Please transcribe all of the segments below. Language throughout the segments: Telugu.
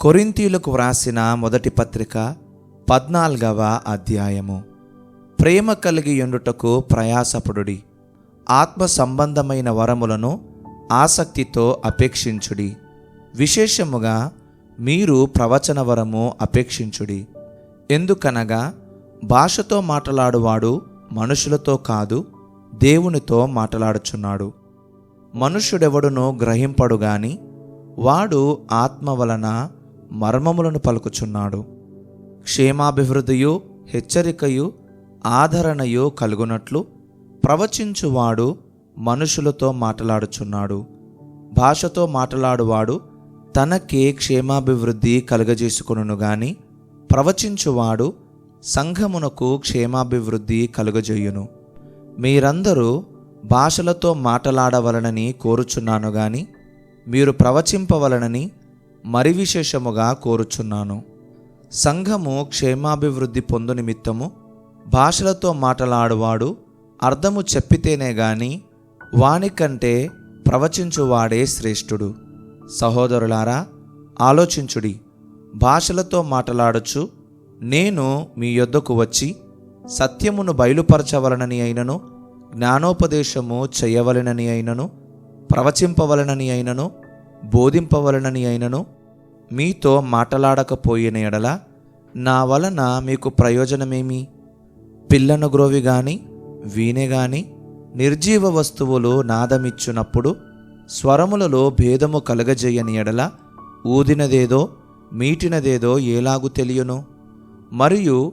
కొరింతీయులకు వ్రాసిన మొదటి పత్రిక పద్నాలుగవ అధ్యాయము. ప్రేమ కలిగి ఉండుటకు ప్రయాసపడుడి. ఆత్మ సంబంధమైన వరములను ఆసక్తితో అపేక్షించుడి. విశేషముగా మీరు ప్రవచన వరము అపేక్షించుడి. ఎందుకనగా భాషతో మాట్లాడువాడు మనుషులతో కాదు దేవునితో మాట్లాడుచున్నాడు. మనుష్యుడెవడును గ్రహింపడు గాని వాడు ఆత్మ వలన మర్మములను పలుకుచున్నాడు. క్షేమాభివృద్ధియు హెచ్చరికయు ఆదరణయు కలుగునట్లు ప్రవచించువాడు మనుషులతో మాట్లాడుచున్నాడు. భాషతో మాట్లాడువాడు తనకే క్షేమాభివృద్ధి కలుగజేసుకును గాని ప్రవచించువాడు సంఘమునకు క్షేమాభివృద్ధి కలుగజేయును. మీరందరూ భాషలతో మాట్లాడవలనని కోరుచున్నాను గాని మీరు ప్రవచింపవలనని మరి విశేషముగా కోరుచున్నాను. సంఘము క్షేమాభివృద్ధి పొందు నిమిత్తము భాషలతో మాట్లాడువాడు అర్థము చెప్పితేనే గాని వానికంటే ప్రవచించువాడే శ్రేష్ఠుడు. సహోదరులారా ఆలోచించుడి. భాషలతో మాట్లాడచ్చు నేను మీ యొద్దకు వచ్చి సత్యమును బయలుపరచవలనని అయినను జ్ఞానోపదేశము చేయవలనని అయినను ప్రవచింపవలనని అయినను బోధింపవలనని అయినను మీతో మాటలాడకపోయిన ఎడల నా వలన మీకు ప్రయోజనమేమి? పిల్లను గ్రోవి గాని వీణె గాని నిర్జీవ వస్తువులు నాదమిచ్చునప్పుడు స్వరములలో భేదము కలగజేయని ఎడల ఊదినదేదో మీటినదేదో ఏలాగు తెలియను? మరియు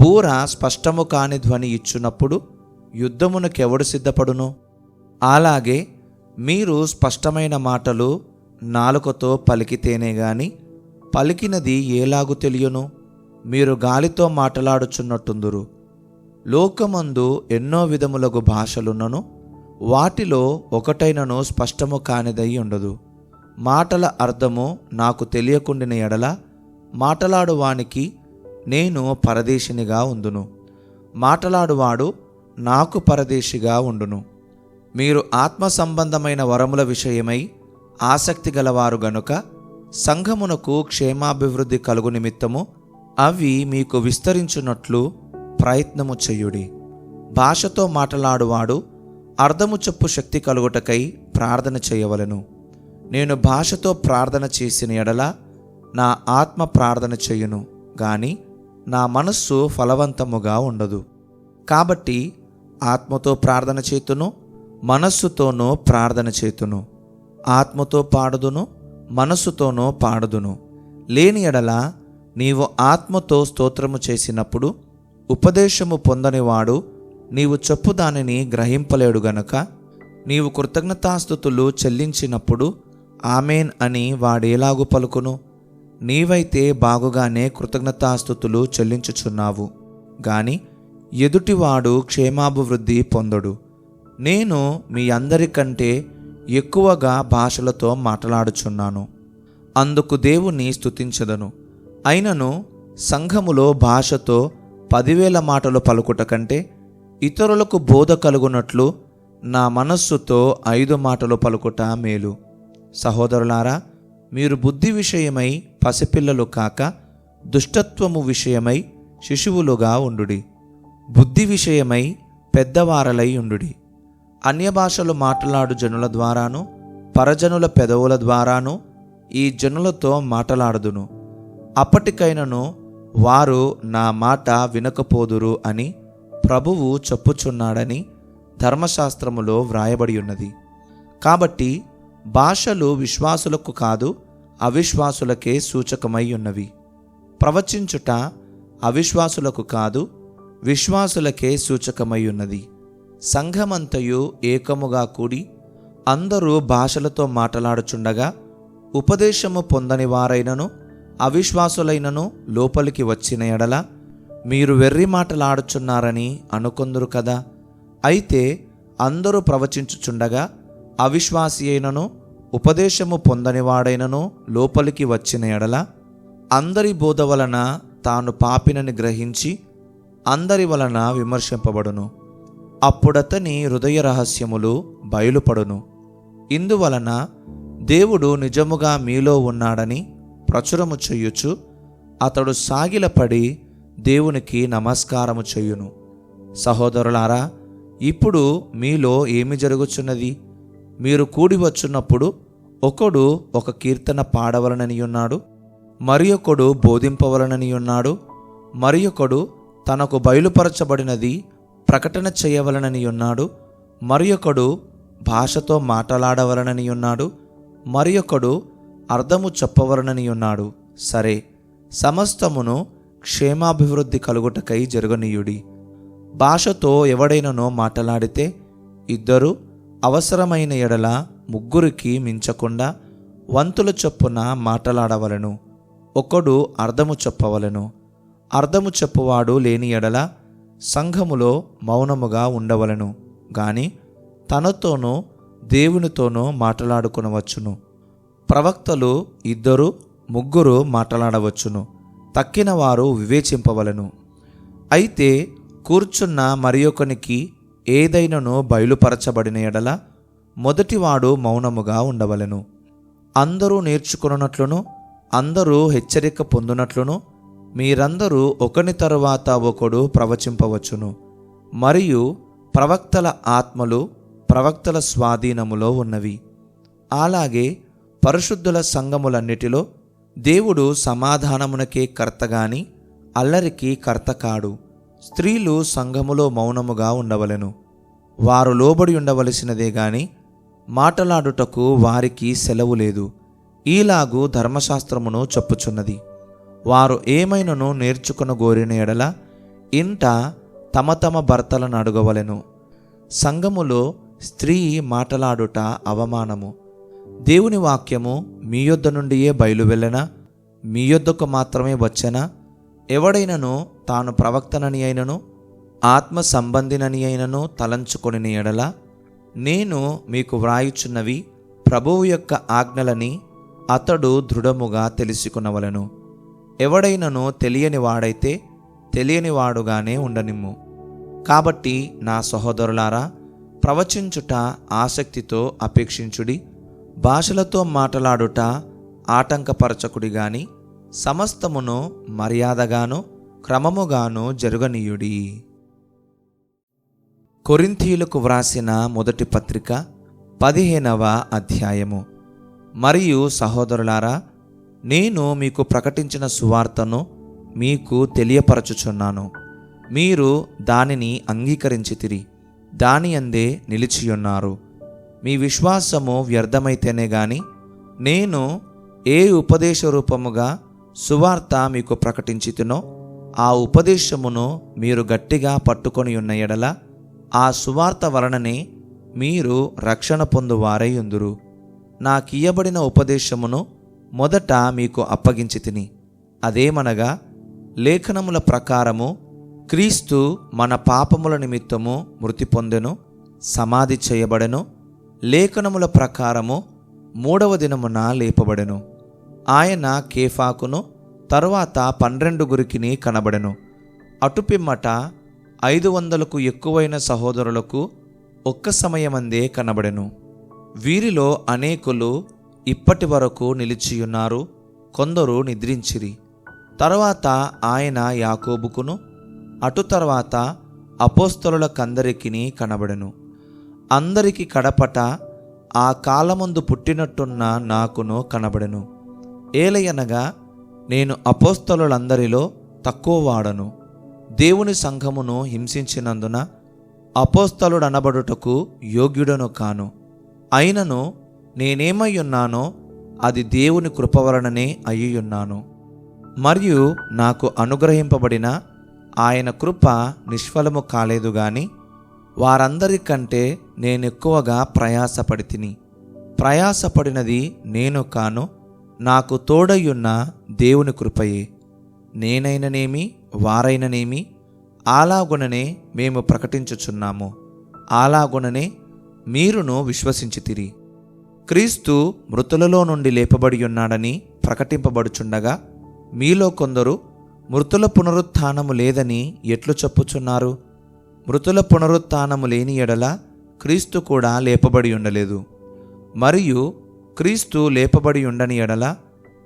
బూర స్పష్టము కాని ధ్వని ఇచ్చునప్పుడు యుద్ధమునకెవడు సిద్ధపడును? అలాగే మీరు స్పష్టమైన మాటలు నాలుకతో పలికితేనే గాని పలికినది ఏలాగు తెలియను? మీరు గాలితో మాట్లాడుచున్నట్టుందురు. లోకమందు ఎన్నో విధములగు భాషలున్నను వాటిలో ఒకటైనను స్పష్టము కానిదై ఉండదు. మాటల అర్థము నాకు తెలియకుండిన ఎడల మాటలాడువానికి నేను పరదేశినిగా ఉందును. మాటలాడువాడు నాకు పరదేశిగా ఉండును. మీరు ఆత్మ సంబంధమైన వరముల విషయమై ఆసక్తి గలవారు గనుక సంఘమునకు క్షేమాభివృద్ధి కలుగు నిమిత్తము అవి మీకు విస్తరించున్నట్లు ప్రయత్నము చెయ్యుడి భాషతో మాట్లాడువాడు అర్థము చెప్పు శక్తి కలుగుటకై ప్రార్థన చేయవలెను. నేను భాషతో ప్రార్థన చేసిన ఎడల నా ఆత్మ ప్రార్థన చేయును గాని నా మనస్సు ఫలవంతముగా ఉండదు. కాబట్టి ఆత్మతో ప్రార్థన చేతును మనస్సుతోనూ ప్రార్థన చేతును. ఆత్మతో పాడుదును మనస్సుతోనో పాడుదును. లేని ఎడల నీవు ఆత్మతో స్తోత్రము చేసినప్పుడు ఉపదేశము పొందనివాడు నీవు చెప్పు దానిని గ్రహింపలేడు గనక నీవు కృతజ్ఞతాస్థుతులు చెల్లించినప్పుడు ఆమెన్ అని వాడేలాగు పలుకును? నీవైతే బాగుగానే కృతజ్ఞతాస్థుతులు చెల్లించుచున్నావు. గాని ఎదుటివాడు క్షేమాభివృద్ధి పొందడు. నేను మీ అందరికంటే ఎక్కువగా భాషలతో మాట్లాడుచున్నాను. అందుకు దేవుని స్థుతించదను అయినను సంఘములో భాషతో పదివేల మాటలు పలుకుట కంటే ఇతరులకు బోధ కలుగునట్లు నా మనస్సుతో ఐదు మాటలు పలుకుట మేలు. సహోదరులారా మీరు బుద్ధి విషయమై పసిపిల్లలు కాక దుష్టత్వము విషయమై శిశువులుగా ఉండుడి. బుద్ధి విషయమై పెద్దవారలై ఉండుడి. అన్య భాషలు మాట్లాడు జనుల ద్వారాను పరజనుల పెదవుల ద్వారాను ఈ జనులతో మాట్లాడుదును. అప్పటికైనను వారు నా మాట వినకపోదురు అని ప్రభువు చెప్పుచున్నాడని ధర్మశాస్త్రములో వ్రాయబడి ఉన్నది కాబట్టి భాషలు విశ్వాసులకు కాదు అవిశ్వాసులకే సూచకమై ఉన్నవి ప్రవచించుట అవిశ్వాసులకు కాదు విశ్వాసులకే సూచకమై ఉన్నది సంఘమంతయు ఏకముగా కూడి అందరూ భాషలతో మాట్లాడుచుండగా ఉపదేశము పొందని వారైనను అవిశ్వాసులైనను లోపలికి వచ్చిన ఎడల మీరు వెర్రి మాటలాడుచున్నారని అనుకొందురు కదా. అయితే అందరూ ప్రవచించుచుండగా అవిశ్వాసి అయినను ఉపదేశము పొందనివాడైనను లోపలికి వచ్చిన ఎడల అందరి బోధ వలన తాను పాపినని గ్రహించి అందరి వలన విమర్శింపబడును. అప్పుడతని హృదయ రహస్యములు బయలుపడును. ఇందువలన దేవుడు నిజముగా మీలో ఉన్నాడని ప్రచురము చెయ్యుచు అతడు సాగిలపడి దేవునికి నమస్కారము చెయ్యును సహోదరులారా ఇప్పుడు మీలో ఏమి జరుగుచున్నది? మీరు కూడి వచ్చున్నప్పుడు ఒకడు ఒక కీర్తన పాడవలనని ఉన్నాడు మరి ఒకడు బోధింపవలనని ఉన్నాడు మరి ఒకడు తనకు బయలుపరచబడినది ప్రకటన చేయవలనని ఉన్నాడు. మరి ఒకడు భాషతో మాట్లాడవలనని ఉన్నాడు. మరి ఒకడు అర్థము చెప్పవలనని ఉన్నాడు. సరే సమస్తమును క్షేమాభివృద్ధి కలుగుటకై జరగనీయుడి. భాషతో ఎవడైననో మాట్లాడితే ఇద్దరు అవసరమైన ఎడల ముగ్గురికి మించకుండా వంతుల చొప్పున మాట్లాడవలను. ఒకడు అర్థము చెప్పవలను. అర్థము చెప్పువాడు లేని ఎడల సంఘములో మౌనముగా ఉండవలను గాని తనతోనూ దేవునితోనూ మాట్లాడుకునవచ్చును. ప్రవక్తలు ఇద్దరు ముగ్గురు మాట్లాడవచ్చును. తక్కిన వారు వివేచింపవలను. అయితే కూర్చున్న మరి ఒకనికి ఏదైనను బయలుపరచబడిన ఎడల మొదటివాడు మౌనముగా ఉండవలెను. అందరూ నేర్చుకున్నట్లును అందరూ హెచ్చరిక పొందునట్లును మీరందరూ ఒకని తరువాత ఒకడు ప్రవచింపవచ్చును. మరియు ప్రవక్తల ఆత్మలు ప్రవక్తల స్వాధీనములో ఉన్నవి. అలాగే పరిశుద్ధుల సంఘములన్నిటిలో దేవుడు సమాధానమునకే కర్తగాని అల్లరికి కర్త కాడు స్త్రీలు సంఘములో మౌనముగా ఉండవలెను. వారు లోబడి ఉండవలసినదే గాని మాటలాడుటకు వారికి సెలవు లేదు. ఈలాగు ధర్మశాస్త్రమును చెప్పుచున్నది. వారు ఏమైనను నేర్చుకున గోరిన ఎడల ఇంట తమ తమ భర్తలను అడగవలెను. సంఘములో స్త్రీ మాటలాడుట అవమానము. దేవుని వాక్యము మీ యొద్ద నుండియే బయలువెళ్ళనా మీ యొద్దకు మాత్రమే వచ్చనా? ఎవడైనను తాను ప్రవక్తనని అయినను ఆత్మ సంబంధినని అయినను తలంచుకొని ఎడల నేను మీకు వ్రాయుచున్నవి ప్రభువు యొక్క ఆజ్ఞలని అతడు దృఢముగా తెలుసుకునవలను. ఎవడైనను తెలియని వాడైతే తెలియని వాడుగానే ఉండనిమ్ము. కాబట్టి నా సహోదరులారా ప్రవచించుట ఆసక్తితో అపేక్షించుడి భాషలతో మాట్లాడుట ఆటంకపరచకుడి గాని సమస్తమును మర్యాదగాను క్రమముగాను జరుగనీయుడి. కొరింథీలకు వ్రాసిన మొదటి పత్రిక పదిహేనవ అధ్యాయము. మరియు సహోదరులారా నేను మీకు ప్రకటించిన సువార్తను మీకు తెలియపరచుచున్నాను. మీరు దానిని అంగీకరించితిరి. దాని అందే నిలిచియున్నారు. మీ విశ్వాసము వ్యర్థమైతేనే గాని నేను ఏ ఉపదేశ రూపముగా సువార్త మీకు ప్రకటించితునో ఆ ఉపదేశమును మీరు గట్టిగా పట్టుకొని ఉన్న ఎడల ఆ సువార్త వలననే మీరు రక్షణ పొందువారై ఉందురు. నాకియబడిన ఉపదేశమును మొదట మీకు అప్పగించి తిని. అదేమనగా లేఖనముల ప్రకారము క్రీస్తు మన పాపముల నిమిత్తము మృతి పొందెను సమాధి చేయబడెను లేఖనముల ప్రకారము మూడవ దినమున లేపబడెను. ఆయన కేఫాకును తరువాత పన్నెండుగురికిని కనబడెను. అటుపిమ్మట ఐదు వందలకు ఎక్కువైన సహోదరులకు ఒక్క సమయమందే కనబడెను. వీరిలో అనేకులు ఇప్పటి వరకు నిలిచియున్నారు కొందరు నిద్రించిరి. తర్వాత ఆయన యాకోబుకును అటు తర్వాత అపోస్తలులకందరికీ కనబడెను. అందరికి కడపట ఆ కాలమందు పుట్టినట్టున్న నాకును కనబడెను. ఏలయనగా నేను అపోస్తలులందరిలో తక్కువ వాడను దేవుని సంఘమును హింసించినందున అపోస్తలుడనబడుటకు యోగ్యుడను కాను. అయినను నేనేమై ఉన్నానో అది దేవుని కృప వలననే అయ్యున్నాను. మరియు నాకు అనుగ్రహింపబడిన ఆయన కృప నిష్ఫలము కాలేదు గాని వారందరికంటే నేనెక్కువగా ప్రయాసపడి తిని ప్రయాసపడినది నేను కాను నాకు తోడయ్యున్న దేవుని కృపయే. నేనైననేమి వారైననేమి అలాగుననే మేము ప్రకటించుచున్నాము. అలాగుననే మీరును విశ్వసించితిరి. క్రీస్తు మృతులలో నుండి లేపబడి ఉన్నాడని ప్రకటింపబడుచుండగా మీలో కొందరు మృతుల పునరుత్నము లేదని ఎట్లు చెప్పుచున్నారు? మృతుల పునరుత్నము లేని ఎడల క్రీస్తు కూడా లేపబడి ఉండలేదు. మరియు క్రీస్తు లేపబడి ఉండని ఎడల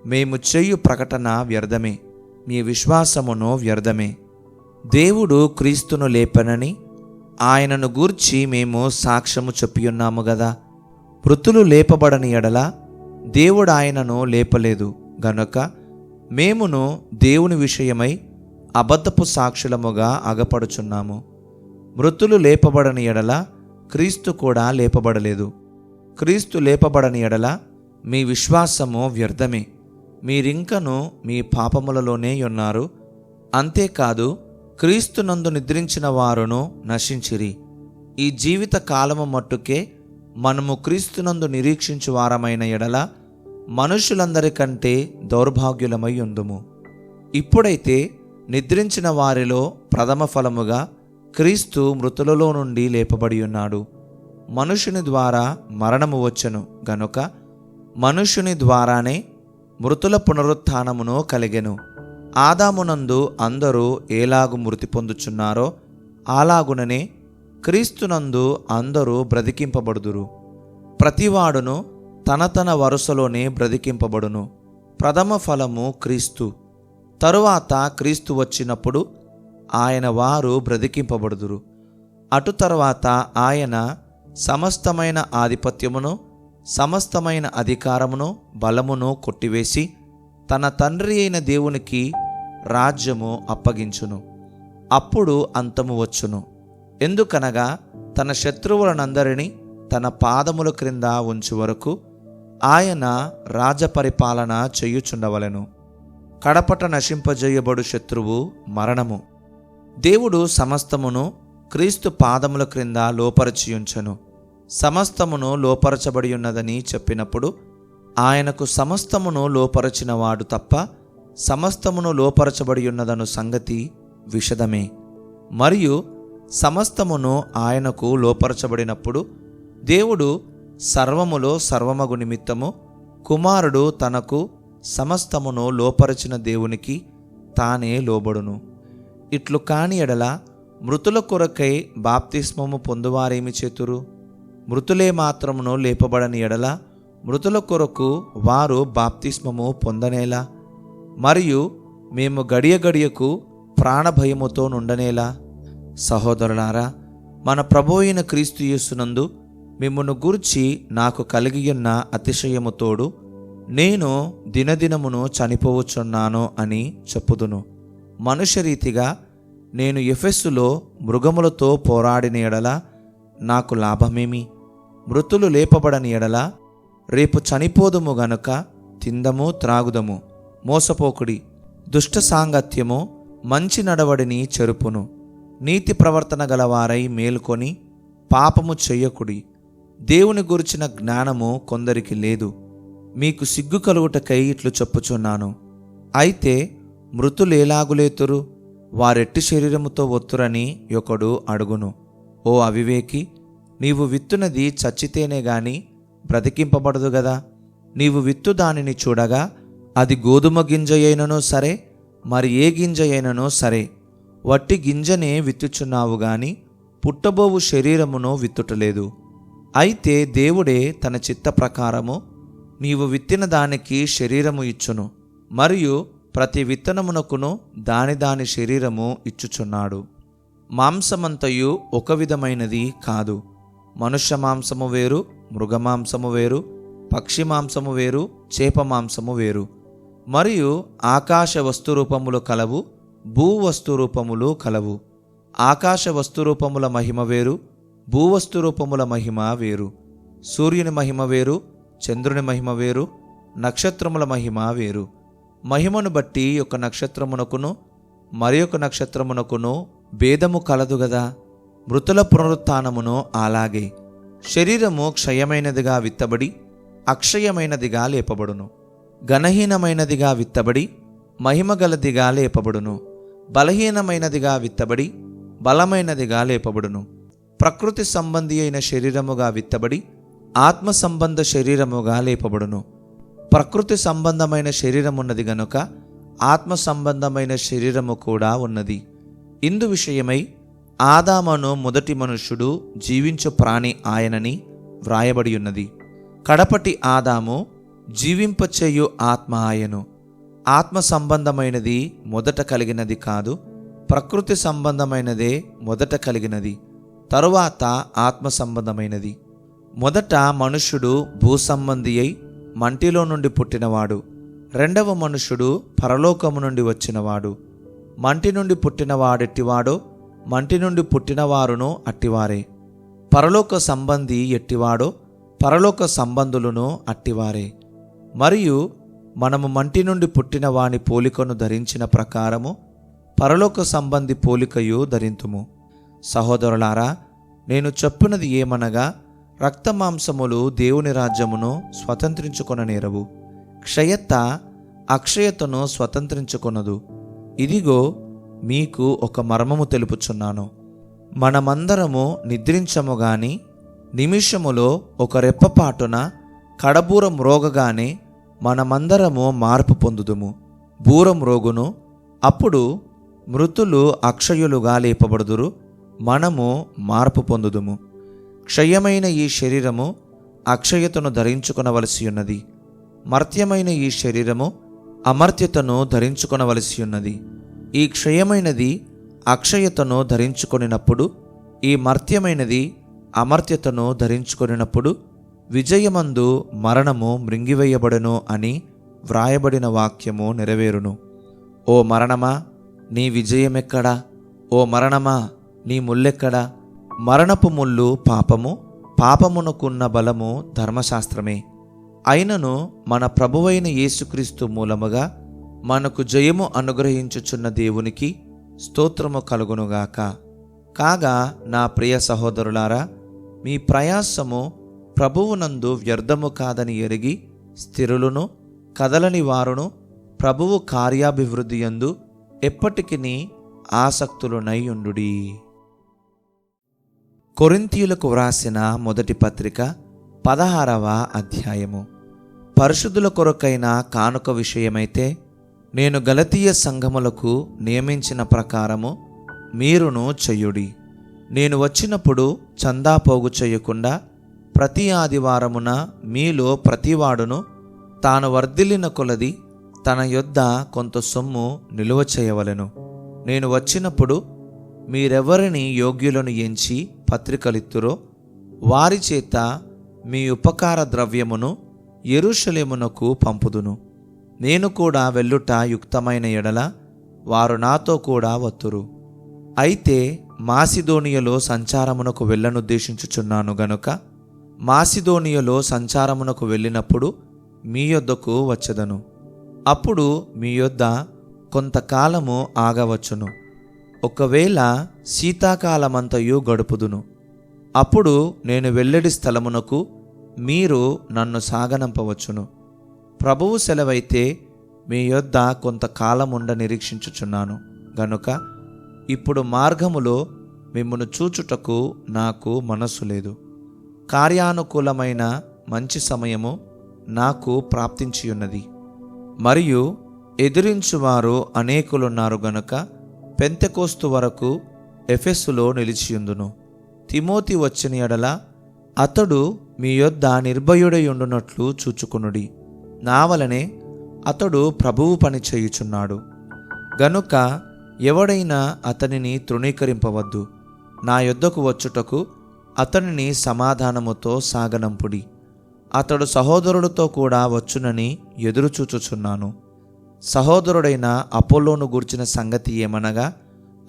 మేము చేయు ప్రకటన వ్యర్థమే మీ విశ్వాసమును వ్యర్థమే. దేవుడు క్రీస్తును లేపనని ఆయనను గూర్చి మేము సాక్ష్యము చెప్పియున్నాము గదా. మృతులు లేపబడని ఎడల దేవుడు ఆయనను లేపలేదు. గనుక మేమును దేవుని విషయమై అబద్ధపు సాక్షులముగా అగపడుచున్నాము. మృతులు లేపబడని ఎడల క్రీస్తు కూడా లేపబడలేదు. క్రీస్తు లేపబడని ఎడల మీ విశ్వాసము వ్యర్థమే. మీరింకను మీ పాపములలోనే ఉన్నారు. అంతేకాదు క్రీస్తునందు నిద్రించిన వారును నశించిరి. ఈ జీవిత కాలము మట్టుకే మనము క్రీస్తునందు నిరీక్షించు వారమైన ఎడల మనుషులందరికంటే దౌర్భాగ్యులమై ఉందుము. ఇప్పుడైతే నిద్రించిన వారిలో ప్రథమ ఫలముగా క్రీస్తు మృతులలో నుండి లేపబడి ఉన్నాడు. మనుషుని ద్వారా మరణము వచ్చెను గనుక మనుషుని ద్వారానే మృతుల పునరుత్నమును కలిగెను. ఆదామునందు అందరూ ఏలాగు మృతి పొందుచున్నారో అలాగుననే క్రీస్తునందు అందరూ బ్రతికింపబడుదురు. ప్రతివాడును తన తన వరుసలోనే బ్రతికింపబడును. ప్రథమ ఫలము క్రీస్తు. తరువాత క్రీస్తు వచ్చినప్పుడు ఆయన వారు బ్రతికింపబడుదురు. అటు తర్వాత ఆయన సమస్తమైన ఆధిపత్యమును సమస్తమైన అధికారమును బలమును కొట్టివేసి తన తండ్రి అయిన దేవునికి రాజ్యము అప్పగించును. అప్పుడు అంతము వచ్చును. ఎందుకనగా తన శత్రువులనందరినీ తన పాదముల క్రింద ఉంచు వరకు ఆయన రాజపరిపాలన చేయుచుండవలెను. కడపట నశింపజేయబడు శత్రువు మరణము. దేవుడు సమస్తమును క్రీస్తు పాదముల క్రింద లోపరచియుంచను. సమస్తమును లోపరచబడి ఉన్నదని చెప్పినప్పుడు ఆయనకు సమస్తమును లోపరచిన వాడు తప్ప సమస్తమును లోపరచబడి ఉన్నదను సంగతి విషదమే. మరియు సమస్తమును ఆయనకు లోపరచబడినప్పుడు దేవుడు సర్వములో సర్వమగు నిమిత్తము కుమారుడు తనకు సమస్తమును లోపరచిన దేవునికి తానే లోబడును. ఇట్లు కాని ఎడల మృతుల కొరకై బాప్తిస్మము పొందువారేమి చేతురు? మృతులే మాత్రమును లేపబడని ఎడల మృతుల కొరకు వారు బాప్తిస్మము పొందనేలా? మరియు మేము గడియ గడియకు ప్రాణభయముతో నుండనేలా? సహోదరులారా మన ప్రభు అయిన క్రీస్తు యేసునందు మిమ్మును గూర్చి నాకు కలిగియున్న అతిశయము తోడు నేను దినదినమును చనిపోవచ్చున్నాను అని చెప్పుదును. మనుషరీతిగా నేను ఎఫెస్సులో మృగములతో పోరాడిన ఎడల నాకు లాభమేమి? మృతులు లేపబడని ఎడల రేపు చనిపోదుము గనుక తిందము త్రాగుదము. మోసపోకుడి దుష్ట సాంగత్యము మంచి నడవడిని చెరుపును. నీతి ప్రవర్తన గలవారై మేల్కొని పాపము చెయ్యకుడి దేవుని గురించిన జ్ఞానము కొందరికి లేదు. మీకు సిగ్గు కలుగుటకై ఇట్లు చెప్పుచున్నాను. అయితే మృతులేలాగులేతురు వారెట్టి శరీరముతో ఒత్తురని ఒకడు అడుగును. ఓ అవివేకి నీవు విత్తునది చచ్చితేనే గాని బ్రతికింపబడదు గదా? నీవు విత్తు దానిని చూడగా అది గోధుమ గింజ అయినను సరే మరి ఏ గింజ అయినను సరే. వట్టి గింజనే విత్తుచున్నావు గాని పుట్టబోవు శరీరమును విత్తుటలేదు. అయితే దేవుడే తన చిత్త ప్రకారము నీవు విత్తిన దానికి శరీరము ఇచ్చును మరియు ప్రతి విత్తనమునకును దాని దాని శరీరము ఇచ్చుచున్నాడు. మాంసమంతయు ఒక విధమైనది కాదు. మనుష్య మాంసము వేరు మృగమాంసము వేరు పక్షి మాంసము వేరు చేప మాంసము వేరు. మరియు ఆకాశ వస్తురూపములు కలవు భూవస్తు రూపములు కలవు. ఆకాశ వస్తురూపముల మహిమ వేరు భూవస్తు రూపముల మహిమ వేరు. సూర్యుని మహిమ వేరు చంద్రుని మహిమ వేరు నక్షత్రముల మహిమ వేరు. మహిమను బట్టి ఒక నక్షత్రమునకును మరి ఒక నక్షత్రమునకును భేదము కలదు గదా. మృతుల పునరుత్నమును అలాగే. శరీరము క్షయమైనదిగా విత్తబడి అక్షయమైనదిగా లేపబడును. ఘనహీనమైనదిగా విత్తబడి మహిమగలదిగా లేపబడును. బలహీనమైనదిగా విత్తబడి బలమైనదిగా లేపబడును. ప్రకృతి సంబంధి అయిన శరీరముగా విత్తబడి ఆత్మ సంబంధ శరీరముగా లేపబడును. ప్రకృతి సంబంధమైన శరీరం ఉన్నది గనుక ఆత్మ సంబంధమైన శరీరము కూడా ఉన్నది. ఇందు విషయమై ఆదామను మొదటి మనుష్యుడు జీవించు ప్రాణి ఆయనని వ్రాయబడి ఉన్నది కడపటి ఆదాము జీవింపచేయు ఆత్మ ఆయను. ఆత్మ సంబంధమైనది మొదట కలిగినది కాదు ప్రకృతి సంబంధమైనదే మొదట కలిగినది తరువాత ఆత్మ సంబంధమైనది మొదట మనుష్యుడు భూసంబంధి అయి మంటిలో నుండి పుట్టినవాడు రెండవ మనుష్యుడు పరలోకము నుండి వచ్చినవాడు. మంటి నుండి పుట్టినవాడెట్టివాడో మంటి నుండి పుట్టినవారును అట్టివారే. పరలోక సంబంధి ఎట్టివాడో పరలోక సంబంధులను అట్టివారే. మరియు మనము మంటి నుండి పుట్టిన వాని పోలికను ధరించిన ప్రకారము పరలోక సంబంధి పోలికయు ధరింతుము. సహోదరులారా నేను చెప్పినది ఏమనగా రక్తమాంసములు దేవుని రాజ్యమును స్వతంత్రించుకొననేరవు క్షయత్త అక్షయతను స్వతంత్రించుకొనదు. ఇదిగో మీకు ఒక మర్మము తెలుపుచున్నాను. మనమందరము నిద్రించము గాని నిమిషములో ఒక రెప్పపాటున కడబూర మ్రోగగానే మనమందరము మార్పు పొందుదుము. బూరం రోగును అప్పుడు మృతులు అక్షయులుగా లేపబడుదురు. మనము మార్పు పొందుదుము. క్షయమైన ఈ శరీరము అక్షయతను ధరించుకొనవలసి ఉన్నది. మర్త్యమైన ఈ శరీరము అమర్త్యతను ధరించుకొనవలసి ఉన్నది. ఈ క్షయమైనది అక్షయతను ధరించుకొనినప్పుడు ఈ మర్త్యమైనది అమర్త్యతను ధరించుకొనినప్పుడు విజయమందు మరణము మృంగివేయబడును అని వ్రాయబడిన వాక్యము నెరవేరును. ఓ మరణమా నీ విజయమెక్కడా? ఓ మరణమా నీ ముల్లెక్కడా? మరణపు ముళ్ళు పాపము పాపమునకున్న బలము ధర్మశాస్త్రమే. అయినను మన ప్రభువైన యేసుక్రీస్తు మూలముగా మనకు జయము అనుగ్రహించుచున్న దేవునికి స్తోత్రము కలుగునుగాక. కాగా నా ప్రియ సహోదరులారా మీ ప్రయాసము ప్రభువునందు వ్యర్థము కాదని ఎరిగి స్థిరులను కదలని వారును ప్రభువు కార్యాభివృద్ధి యందు ఎప్పటికీ ఆసక్తులునై ఉండుడి. కొరింతీయులకు వ్రాసిన మొదటి పత్రిక పదహారవ అధ్యాయము. పరిశుద్ధుల కొరకైన కానుక విషయమైతే నేను గలతీయ సంఘములకు నియమించిన ప్రకారము మీరును చెయ్యుడి నేను వచ్చినప్పుడు చందా పోగు చేయకుండా ప్రతి ఆదివారమున మీలో ప్రతివాడును తాను వర్ధిల్లిన కొలది తన యొద్ద కొంత సొమ్ము నిలువ చేయవలెను. నేను వచ్చినప్పుడు మీరెవరిని యోగ్యులను ఎంచి పత్రికలిత్తురో వారి చేత మీ ఉపకార ద్రవ్యమును ఎరుషలేమునకు పంపుదును. నేను కూడా వెళ్ళుట యుక్తమైన ఎడల వారు నాతో కూడా వత్తురు. అయితే మాసిదోనియలో సంచారమునకు వెళ్ళనుద్దేశించుచున్నాను గనుక మాసిదోనియలో సంచారమునకు వెళ్ళినప్పుడు మీ యొద్దకు వచ్చదను. అప్పుడు మీ యొద్ద కొంతకాలము ఆగవచ్చును. ఒకవేళ శీతాకాలమంతయు గడుపుదును. అప్పుడు నేను వెల్లడి స్థలమునకు మీరు నన్ను సాగనంపవచ్చును. ప్రభువు సెలవైతే మీ యొద్ద కొంతకాలముండ నిరీక్షించుచున్నాను. గనుక ఇప్పుడు మార్గములో మిమ్మను చూచుటకు నాకు మనస్సు లేదు. కార్యానుకూలమైన మంచి సమయము నాకు ప్రాప్తించియున్నది. మరియు ఎదిరించువారు అనేకులున్నారు గనుక పెంతకోస్తు వరకు ఎఫెస్సులో నిలిచియుందును. తిమోతి వచ్చిన ఎడల అతడు మీ యొద్ద నిర్భయుడై ఉండునట్లు చూచుకునుడి. నా వలనే అతడు ప్రభువు పని చేయుచున్నాడు. గనుక ఎవడైనా అతనిని తృణీకరింపవద్దు. నా యొద్దకు వచ్చుటకు అతనిని సమాధానముతో సాగనంపుడి. అతడు సహోదరుడితో కూడా వచ్చునని ఎదురుచూచుచున్నాను. సహోదరుడైన అపోలోను గూర్చిన సంగతి ఏమనగా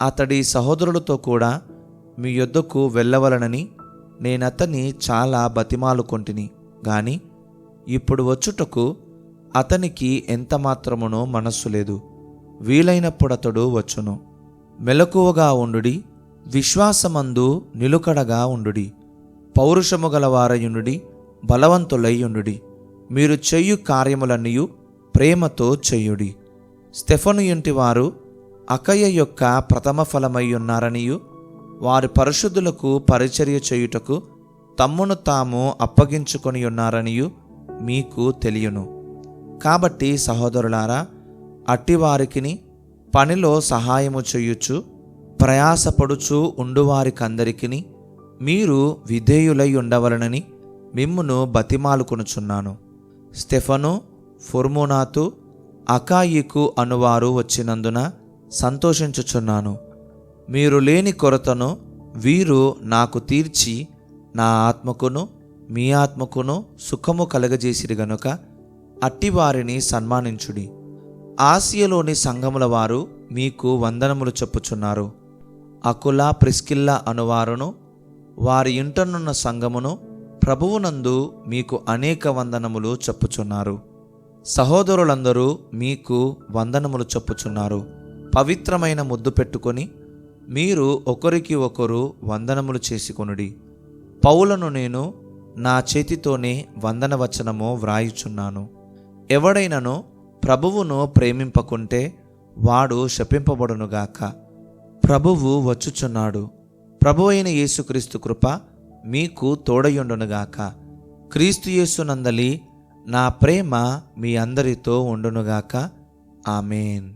అతడి సహోదరుడితో కూడా మీ యొద్దకు వెళ్ళవలనని నేనతన్ని చాలా బతిమాలుకొంటిని. గాని ఇప్పుడు వచ్చుటకు అతనికి ఎంత మాత్రమునో మనస్సు లేదు. వీలైనప్పుడు అతడు వచ్చును. మెలకువగా ఉండుడి విశ్వాసమందు నిలుకడగా ఉండుడి. పౌరుషము గలవారయుండుడి బలవంతులై మీరు చెయ్యు కార్యములన్నయు ప్రేమతో చెయ్యుడి స్టెఫను ఇంటి వారు అకయ యొక్క ప్రథమ ఫలమై ఉన్నారనియు వారి పరిశుద్ధులకు పరిచర్య చేయుటకు తమ్మును తాము అప్పగించుకొని ఉన్నారనియు మీకు తెలియను. కాబట్టి సహోదరులారా అట్టివారికిని పనిలో సహాయము చేయుచు ప్రయాసపడుచు ఉండువారికందరికిని మీరు విధేయులై ఉండవలనని మిమ్మును బతిమాలుకొనుచున్నాను. స్టెఫను ఫొర్మోనాతు అకాయికు అనువారు వచ్చినందున సంతోషించుచున్నాను. మీరు లేని కొరతను వీరు నాకు తీర్చి నా ఆత్మకును మీ ఆత్మకును సుఖము కలగజేసిరి గనుక అట్టివారిని సన్మానించుడి. ఆసియలోని సంఘముల వారు మీకు వందనములు చెప్పుచున్నారు. అకుల ప్రిస్కిల్లా అనువారును వారి ఇంటనున్న సంఘమును ప్రభువునందు మీకు అనేక వందనములు చెప్పుచున్నారు. సహోదరులందరూ మీకు వందనములు చెప్పుచున్నారు. పవిత్రమైన ముద్దు పెట్టుకొని మీరు ఒకరికి ఒకరు వందనములు చేసుకొనుడి. పౌలను నేను నా చేతితోనే వందనవచనము వ్రాయుచున్నాను. ఎవడైనను ప్రభువును ప్రేమింపకుంటే వాడు శపింపబడునుగాక. ప్రభువు వచ్చుచున్నాడు. ప్రభు అయిన యేసుక్రీస్తు కృప మీకు తోడయుండునుగాక. క్రీస్తు యేసునందలి నా ప్రేమ మీ అందరితో ఉండునుగాక. ఆమెన్.